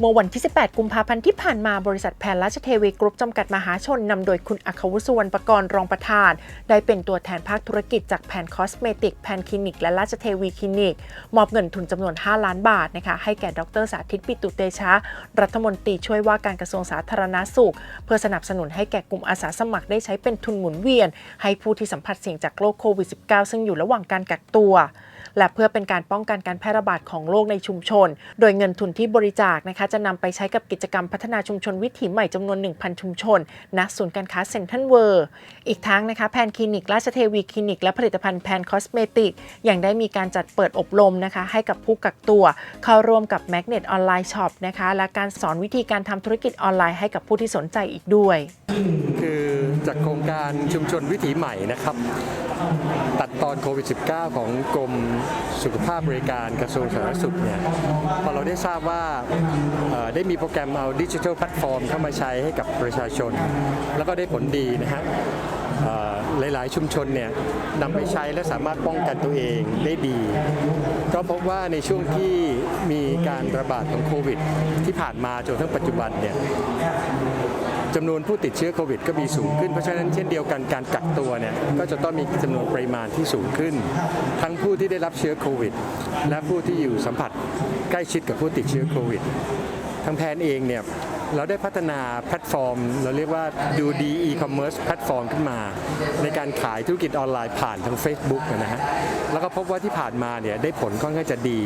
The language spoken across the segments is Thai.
เมื่อวันที่ 18 กุมภาพันธ์ที่ผ่านมาบริษัทแพนราชเทวีกรุ๊ปจำกัดมหาชนนำโดยคุณอัควุฒิสุวรรณประกรณ์รองประธาน ได้เป็นตัวแทนภาคธุรกิจจากแพนคอสเมติกแพนคลินิก และราชเทวีคลินิก มอบเงินทุนจำนวน 5 ล้านบาทนะคะให้แก่ดรสาธิตปิตุเตชะ รัฐมนตรีช่วยว่าการกระทรวงสาธารณสุข เพื่อสนับสนุนให้แก่กลุ่มอาสาสมัครได้ใช้เป็นทุนหมุนเวียน ให้ผู้ที่สัมผัสเสี่ยงจากโรคโควิด -19 ซึ่งอยู่ระหว่างการกักตัว และเพื่อเป็นการป้องกันการแพร่ระบาดของโรคในชุมชน โดยเงินทุนที่บริจาคนะคะจะนำไปใช้กับกิจกรรมพัฒนาชุมชนวิถีใหม่จำนวน 1,000 ชุมชนณศูนย์การค้าเซ็นทรัลเวิร์อีกทั้งนะคะแพนคลินิกราชเทวีคลินิกและผลิตภัณฑ์แพนคอสเมติกยังได้มีการจัดเปิดอบรมนะคะให้กับผู้กักตัว เข้าร่วมกับ Magnet Online Shop นะคะและการสอนวิธีการทำธุรกิจออนไลน์ให้กับผู้ที่สนใจอีกด้วย คือจากโครงการชุมชนวิถีใหม่นะครับ ตัดตอนโควิด -19 ของกรมสุขภาพบริการกระทรวงสาธารณสุขเนี่ยพอเราได้ทราบว่าได้มีโปรแกรมเอาดิจิทัลแพลตฟอร์มเข้ามาใช้ให้กับประชาชน แล้วก็ได้ผลดีนะฮะหลายๆชุมชนเนี่ยนำไปใช้และสามารถป้องกันตัวเองได้ดี ก็พบว่าในช่วงที่มีการระบาดของโควิด ที่ผ่านมาจนถึงปัจจุบันเนี่ย จำนวนผู้ติดเชื้อโควิดก็มีสูงขึ้น เพราะฉะนั้นเช่นเดียวกันการกักตัวเนี่ยก็จะต้องมีจำนวนปริมาณที่สูงขึ้น ทั้งผู้ที่ได้รับเชื้อโควิด และผู้ที่อยู่สัมผัสใกล้ชิดกับผู้ติดเชื้อโควิดทางแพนเองเนี่ยเราได้พัฒนาแพลตฟอร์ม เราเรียกว่าดูดีอีคอมเมิร์ซแพลตฟอร์มขึ้นมา ในการขายธุรกิจออนไลน์ผ่านทาง Facebook นะฮะแล้วก็พบว่าที่ผ่านมาเนี่ยได้ผลค่อนข้างจะดี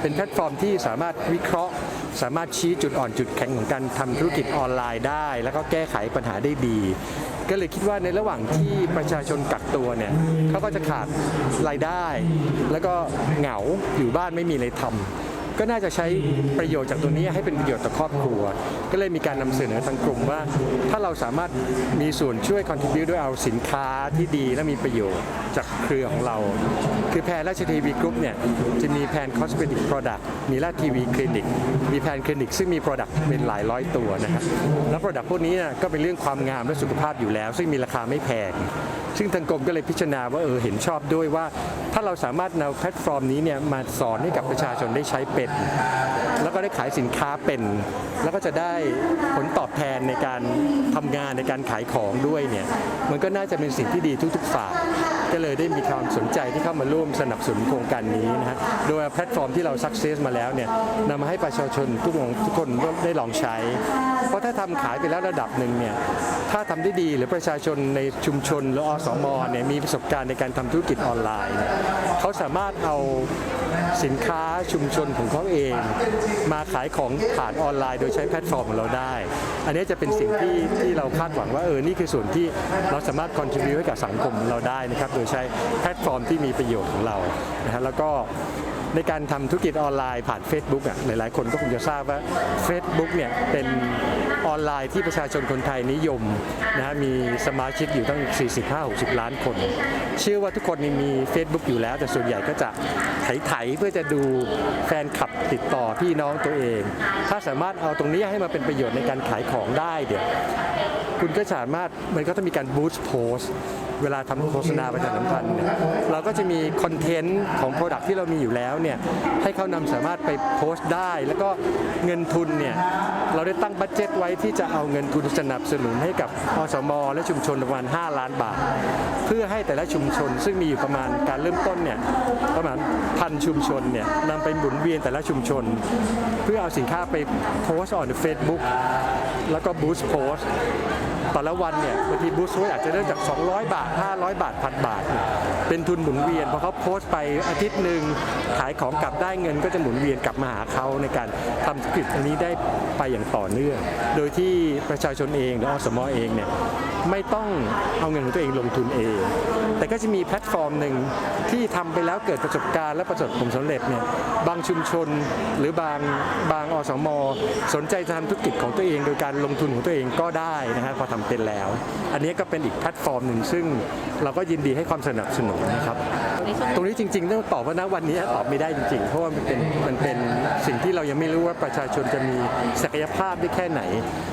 เป็นแพลตฟอร์มที่สามารถวิเคราะห์ สามารถชี้จุดอ่อนจุดแข็งของการทำธุรกิจออนไลน์ได้ แล้วก็แก้ไขปัญหาได้ดี ก็เลยคิดว่าในระหว่างที่ประชาชนกักตัวเนี่ยเขาก็จะขาดรายได้ แล้วก็เหงาอยู่บ้านไม่มีอะไรทำ ก็น่าจะใช้ประโยชน์จากตัวนี้ให้เป็นประโยชน์ต่อครอบครัว ก็เลยมีการนำเสนอทางกลุ่มว่า ถ้าเราสามารถมีส่วนช่วย contribute ด้วยเอาสินค้าที่ดีและมีประโยชน์จากเครือของเรา คือแพนราชทีวีกรุ๊ปเนี่ยจะมีแพน cosmetic product มีราชทีวีคลินิก มีแพนคลินิกซึ่งมี product เป็นหลายร้อยตัวนะครับแล้ว product พวกนี้ก็เป็นเรื่องความงามและสุขภาพอยู่แล้ว ซึ่งมีราคาไม่แพงซึ่งทางกรมก็เลยพิจารณาว่าเออเห็นชอบด้วยว่า ถ้าเราสามารถนำแพลตฟอร์มนี้เนี่ยมาสอนให้กับประชาชนได้ใช้เป็นแล้วก็ได้ขายสินค้าเป็น แล้วก็จะได้ผลตอบแทนในการทำงานในการขายของด้วยเนี่ยมันก็น่าจะเป็นสิ่งที่ดีทุกๆฝ่ายก็เลยได้มีความสนใจที่เข้ามาร่วมสนับสนุนโครงการนี้นะฮะโดยแพลตฟอร์มที่เราสักเซสมาแล้วเนี่ยนำมาให้ประชาชนทุกคนทุกคนได้ลองใช้ เพราะถ้าทำขายไปแล้วระดับหนึ่งเนี่ยถ้าทำได้ดีหรือประชาชนในชุมชนหรืออสมเนี่ยมีประสบการณ์ในการทำธุรกิจออนไลน์ เขาสามารถเอา สินค้าชุมชนของเขาเอง มาขายของผ่านออนไลน์ โดยใช้แพลตฟอร์มของเราได้ อันนี้จะเป็นสิ่งที่ที่เราคาดหวังว่าเออนี่คือส่วนที่เราสามารถ contribute ให้กับสังคมเราได้นะครับโดยใช้แพลตฟอร์มที่มีประโยชน์ของเรานะฮะแล้วก็ในการทำธุรกิจออนไลน์ผ่าน Facebook อะหลายๆ คนก็คงจะทราบว่า Facebook เนี่ยเป็น ออนไลน์ที่ประชาชนคนไทยนิยมนะฮะมีสมาชิกอยู่ตั้ง 45-60 ล้านคน เชื่อว่าทุกคนมี Facebook อยู่แล้ว แต่ส่วนใหญ่ก็จะไถๆเพื่อจะดูแฟนคลับติดต่อพี่น้องตัวเอง ถ้าสามารถเอาตรงนี้ให้มาเป็นประโยชน์ในการขายของได้เดี๋ยว คุณก็สามารถมันก็ต้องมีการบูสต์โพสเวลาทำโฆษณาประชาสัมพันธ์เนี่ยเราก็จะมีคอนเทนต์ของ Product ที่เรามีอยู่แล้วเนี่ยให้เขานำสามารถไปโพสต์ได้ แล้วก็เงินทุนเนี่ยเราได้ตั้งบัตเจ็ตไว้ที่จะเอาเงินทุนสนับสนุนให้กับอสม และชุมชนประมาณ 5 ล้านบาท เพื่อให้แต่ละชุมชน ซึ่งมีอยู่ประมาณการเริ่มต้นเนี่ยประมาณพันชุมชนเนี่ยนำไปหมุนเวียนแต่ละชุมชน เพื่อเอาสินค้าไปโพสต์ on Facebook แล้วก็บูสต์โพสต์ แต่ละวันเนี่ยบางทีบูสต์อาจจะเริ่มจาก 200 บาท 500 บาทพันบาท เป็นทุนหมุนเวียนพอเขาโพสต์ไปอาทิตย์หนึ่งขายของกลับได้เงินก็จะหมุนเวียนกลับมาหาเขาในการทำธุรกิจอันนี้ได้ไปอย่างต่อเนื่อง โดยที่ประชาชนเองหรืออสมอเองเนี่ยไม่ต้องเอาเงินของตัวเองลงทุนเอง แต่ก็จะมีแพลตฟอร์มหนึ่งที่ทำไปแล้วเกิดประสบการณ์และประสบผลสำเร็จเนี่ยบางชุมชนหรือบางบางอสม สนใจจะทำธุรกิจของตัวเอง โดยการลงทุนของตัวเองก็ได้นะฮะพอทำเป็นแล้ว อันนี้ก็เป็นอีกแพลตฟอร์มหนึ่งซึ่งเราก็ยินดีให้ความสนับสนุนนะครับตรงนี้จริงๆต้องตอบว่าณวันนี้ตอบไม่ได้จริงๆ เพราะว่ามันเป็นมันเป็นสิ่งที่เรายังไม่รู้ว่าประชาชนจะมีศักยภาพได้แค่ไหน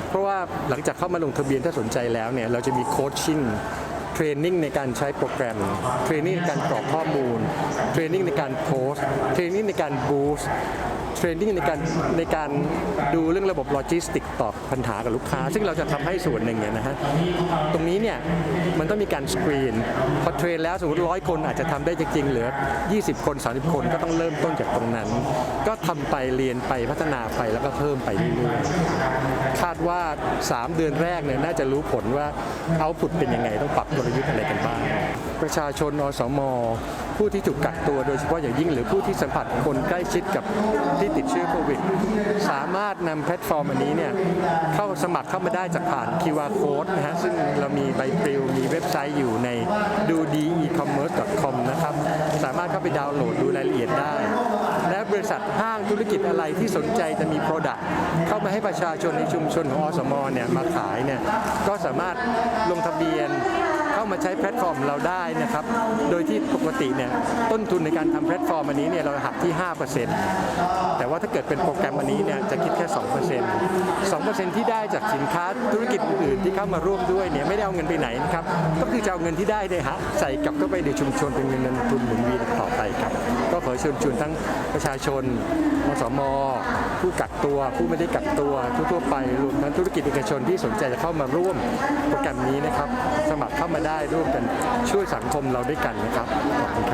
เพราะว่าหลังจากเข้ามาลงทะเบียนถ้าสนใจแล้วเนี่ยเราจะมีโคชชิ่ง เทรนนิ่งในการใช้โปรแกรม เทรนนิ่งในการกรอกข้อมูล เทรนนิ่งในการโพสต์เทรนนิ่งในการบูสต์เทรนนิ่งในการในการดูเรื่องระบบโลจิสติกตอบปัญหากับลูกค้า ซึ่งเราจะทำให้ส่วนหนึ่งเนี่ยนะฮะ ตรงนี้เนี่ย มันต้องมีการสกรีนพอเทรนแล้วสมมติร้อยคนอาจจะทำได้จริงๆเหลือ 20 คน 30 คนก็ต้องเริ่มต้นจากตรงนั้น ก็ทำไปเรียนไปพัฒนาไปแล้วก็เพิ่มไปเรื่อยๆคาดว่า 3 เดือนแรกเนี่ยน่าจะรู้ผลว่าเอาผุดเป็นยังไงต้องปรับกลยุทธ์อะไรกันบ้าง ประชาชนอสม ผู้ที่ถูกกักตัวโดยเฉพาะอย่างยิ่งหรือผู้ที่สัมผัสคนใกล้ชิดกับที่ติดเชื้อโควิด สามารถนำแพลตฟอร์มอันนี้เนี่ยเข้าสมัครเข้ามาได้จากผ่าน QR code นะฮะซึ่งเรามีใบปลิวมีเว็บไซต์อยู่ในดูดี e-commerce.com นะครับ สามารถเข้าไปดาวน์โหลดดูรายละเอียดได้ และบริษัทห้างธุรกิจอะไรที่สนใจจะมี Product เข้ามาให้ประชาชนในชุมชนของอสมเนี่ยมาขายเนี่ยก็สามารถลงทะเบียนามาใช้แพลตฟอร์มเราได้นะครับ โดยที่ปกติเนี่ยต้นทุนในการทำแพลตฟอร์มอันนี้เนี่ยเราหักที่ 5%แต่ว่าถ้าเกิดเป็นโปรแกรมอันนี้เนี่ยจะคิดแค่ 2% 2%ที่ได้จากสินค้าธุรกิจอื่นที่เข้ามาร่วมด้วยเนี่ยไม่ได้เอาเงินไปไหนนะครับ ก็คือจะเอาเงินที่ได้เนี่ยฮะใส่กลับเข้าไปในชุมชนเป็นเงินลงทุนหมุนเวียนต่อไปครับ ยเชิญชวนทั้งประชาชนมสม ผู้กักตัวผู้ไม่ได้กักตัวทั่วๆไปรวมทั้งธุรกิจเอกชนที่สนใจจะเข้ามาร่วมโปรแกรมนี้นะครับ สมัครเข้ามาได้ร่วมกันช่วยสังคมเราด้วยกันนะครับขอบคุณครับ